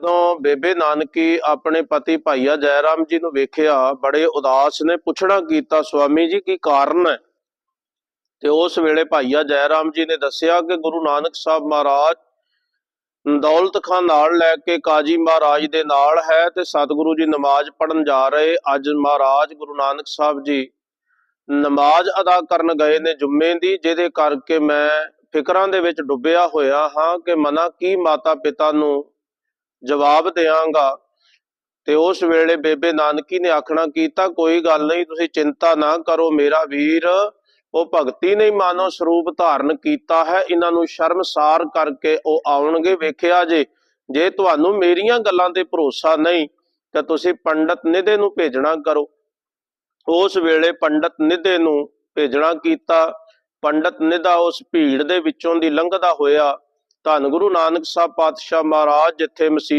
ਜਦੋਂ ਬੇਬੇ ਨਾਨਕੀ ਆਪਣੇ ਪਤੀ ਭਾਈਆ ਜੈ ਰਾਮ ਜੀ ਨੂੰ ਵੇਖਿਆ, ਬੜੇ ਉਦਾਸ ਨੇ, ਪੁੱਛਣਾ ਕੀਤਾ ਸਵਾਮੀ ਜੀ, ਕੀ ਕਾਰਨ ਹੈ? ਤੇ ਉਸ ਵੇਲੇ ਭਾਈਆ ਜੈਰਾਮ ਜੀ ਨੇ ਦੱਸਿਆ ਕਿ ਗੁਰੂ ਨਾਨਕ ਸਾਹਿਬ ਮਹਾਰਾਜ ਦੌਲਤ ਖਾਨ ਨਾਲ ਲੈ ਕੇ ਕਾਜੀ ਮਹਾਰਾਜ ਦੇ ਨਾਲ ਹੈ ਤੇ ਸਤਿਗੁਰੂ ਜੀ ਨਮਾਜ਼ ਪੜਨ ਜਾ ਰਹੇ। ਅੱਜ ਮਹਾਰਾਜ ਗੁਰੂ ਨਾਨਕ ਸਾਹਿਬ ਜੀ ਨਮਾਜ਼ ਅਦਾ ਕਰਨ ਗਏ ਨੇ ਜੁਮੇ ਦੀ, ਜਿਹਦੇ ਕਰਕੇ ਮੈਂ ਫਿਕਰਾਂ ਦੇ ਵਿੱਚ ਡੁੱਬਿਆ ਹੋਇਆ ਹਾਂ ਕਿ ਮਨਾ ਕੀ ਮਾਤਾ ਪਿਤਾ ਨੂੰ ਜਵਾਬ ਦੇਵਾਂਗਾ। ਤੇ ਉਸ ਵੇਲੇ ਬੇਬੇ ਨਾਨਕੀ ਨੇ ਆਖਣਾ, ਕੀਤਾ ਕੋਈ ਗੱਲ ਨਹੀਂ, ਤੁਸੀਂ ਚਿੰਤਾ ਨਾ ਕਰੋ, ਮੇਰਾ ਵੀਰ, ਉਹ ਭਗਤੀ ਨੇ ਮਾਨੋ ਸਰੂਪ ਧਾਰਨ ਕੀਤਾ ਹੈ। ਇਹਨਾਂ ਨੂੰ ਸ਼ਰਮਸਾਰ ਕਰਕੇ ਉਹ ਆਉਣਗੇ, ਵੇਖਿਆ ਜੇ ਜੇ ਤੁਹਾਨੂੰ ਮੇਰੀਆਂ ਗੱਲਾਂ ਤੇ ਭਰੋਸਾ ਨਹੀਂ, ਤਾਂ ਤੁਸੀਂ ਪੰਡਤ ਨਿਧੇ ਨੂੰ ਭੇਜਣਾ ਕਰੋ। ਉਸ ਵੇਲੇ ਪੰਡਤ ਨਿਧੇ ਨੂੰ ਭੇਜਣਾ ਕੀਤਾ। ਪੰਡਤ ਨਿਧਾ ਉਸ ਭੀੜ ਦੇ ਵਿੱਚੋਂ ਦੀ ਲੰਘਦਾ ਹੋਇਆ ਧੰਨ ਗੁਰੂ ਨਾਨਕ ਸਾਹਿਬ ਪਾਤਸ਼ਾਹ ਮਹਾਰਾਜ ਜਿੱਥੇ ਮਸੀ